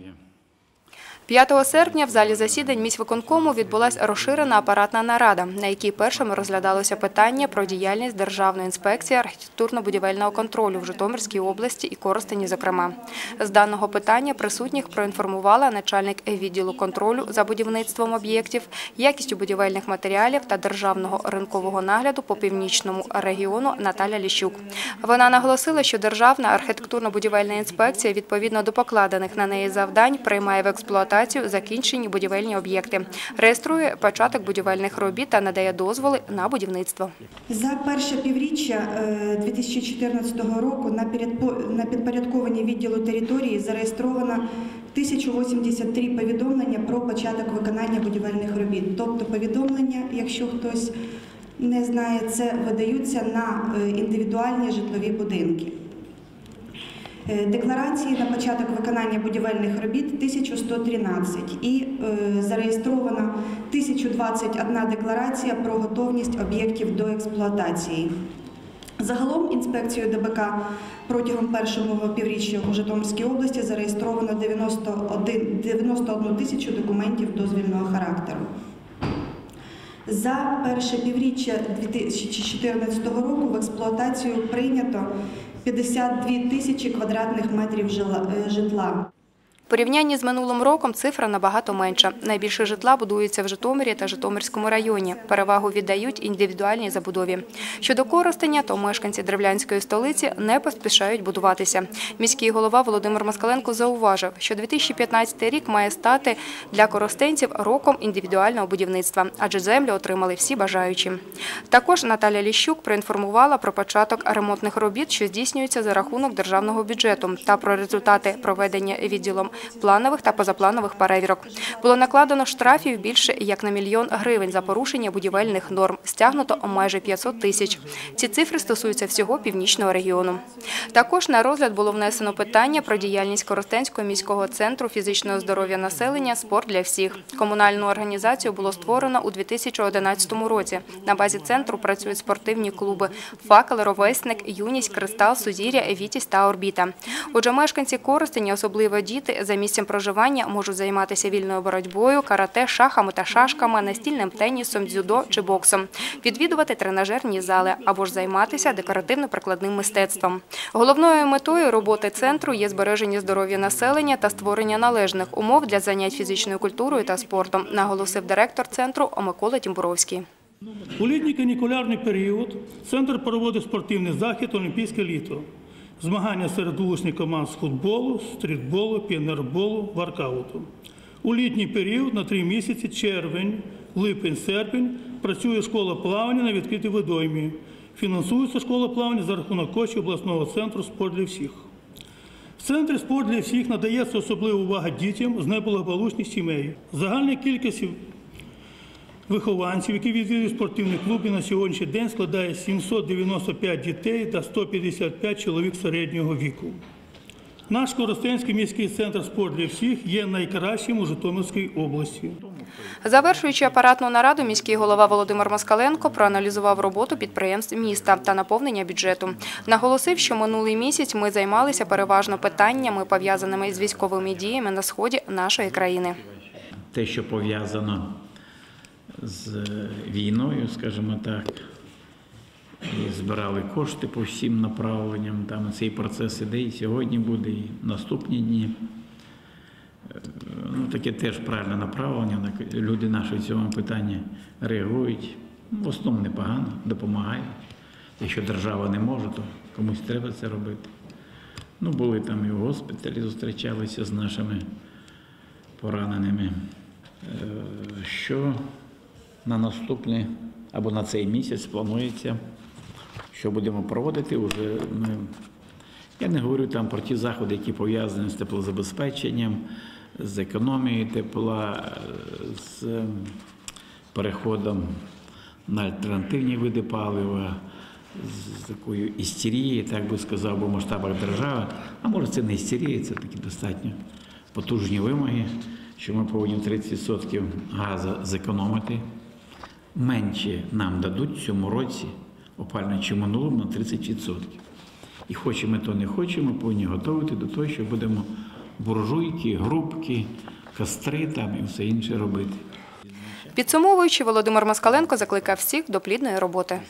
you. 5 серпня в залі засідань міськвиконкому відбулася розширена апаратна нарада, на якій першими розглядалося питання про діяльність Державної інспекції архітектурно-будівельного контролю в Житомирській області і Коростені, зокрема. З даного питання присутніх проінформувала начальник відділу контролю за будівництвом об'єктів, якістю будівельних матеріалів та державного ринкового нагляду по північному регіону Наталя Ліщук. Вона наголосила, що Державна архітектурно-будівельна інспекція відповідно до покладених на неї завдань приймає в експлуатацію закінчені будівельні об'єкти, реєструє початок будівельних робіт та надає дозволи на будівництво. За перше півріччя е, 2014 року на підпорядковані відділу території зареєстровано 1083 повідомлення про початок виконання будівельних робіт. Тобто повідомлення, якщо хтось не знає, це видаються на е, індивідуальні житлові будинки. Е, Декларації на початок виконання будівельних робіт 1113 і е, зареєстровано 1021 декларація про готовність об'єктів до експлуатації. Загалом інспекцією ДБК протягом першого півріччя у Житомирській області зареєстровано 91, 91 тисячу документів дозвільного характеру. За перше півріччя 2014 року в експлуатацію прийнято 52 тисячі квадратних метрів е, житла. Порівнянні з минулим роком цифра набагато менша. Найбільше житла будується в Житомирі та Житомирському районі. Перевагу віддають індивідуальній забудові. Щодо Коростеня, то мешканці древлянської столиці не поспішають будуватися. Міський голова Володимир Москаленко зауважив, що 2015 рік має стати для коростенців роком індивідуального будівництва, адже землю отримали всі бажаючі. Також Наталя Ліщук проінформувала про початок ремонтних робіт, що здійснюються за рахунок державного бюджету, та про результати проведення відділом планових та позапланових перевірок. Було накладено штрафів більше як на мільйон гривень за порушення будівельних норм. Стягнуто майже 500 тисяч. Ці цифри стосуються всього північного регіону. Також на розгляд було внесено питання про діяльність Коростенського міського центру фізичного здоров'я населення Спорт для всіх. Комунальну організацію було створено у 2011 році. На базі центру працюють спортивні клуби Факел, Ровесник, Юність, Кристал, Сузір'я, Вітість та Орбіта. Отже, мешканці Коростеня, особливо діти, за місцем проживання можуть займатися вільною боротьбою, карате, шахами та шашками, настільним тенісом, дзюдо чи боксом, відвідувати тренажерні зали або ж займатися декоративно-прикладним мистецтвом. Головною метою роботи центру є збереження здоров'я населення та створення належних умов для занять фізичною культурою та спортом, наголосив директор центру Микола Тімбуровський. У літній канікулярний період центр проводить спортивний захід Олімпійське літо. Змагання серед вуличних команд з футболу, стрітболу, піонерболу, воркауту. У літній період на три місяці червень, липень, серпень працює школа плавання на відкритій водоймі. Фінансується школа плавання за рахунок коштів обласного центру спорт для всіх. В центрі спорт для всіх надається особлива увага дітям з неблагополучних сімей. Загальна кількість вихованців, які відвідують спортивні клуби на сьогоднішній день складає 795 дітей та 155 чоловік середнього віку. Наш Коростенський міський центр спорт для всіх є найкращим у Житомирській області. Завершуючи апаратну нараду, міський голова Володимир Москаленко проаналізував роботу підприємств міста та наповнення бюджету. Наголосив, що минулий місяць ми займалися переважно питаннями, пов'язаними з військовими діями на сході нашої країни. Те, що пов'язано з війною, скажімо так, і збирали кошти по всім направленням. Там цей процес іде і сьогодні буде, і наступні дні. Е, Ну, таке теж правильне направлення. Люди наші в цьому питанні реагують. В основному непогано, допомагають. Якщо держава не може, то комусь треба це робити. Ну, були там і в госпіталі, зустрічалися з нашими пораненими. Е, Що на наступний або на цей місяць планується, що будемо проводити вже. Ми, я не говорю там про ті заходи, які пов'язані з теплозабезпеченням, з економією тепла, з переходом на альтернативні види палива, з такою істерією, так би сказав, бо в масштабах держави. А може це не істерія, це такі достатньо потужні вимоги, що ми повинні 30% газу зекономити. Менше нам дадуть в цьому році опально чи минулому на 30%. І хочемо то не хочемо, повинні готувати до того, що будемо буржуйки, грубки, костри там і все інше робити. Підсумовуючи, Володимир Москаленко закликав всіх до плідної роботи.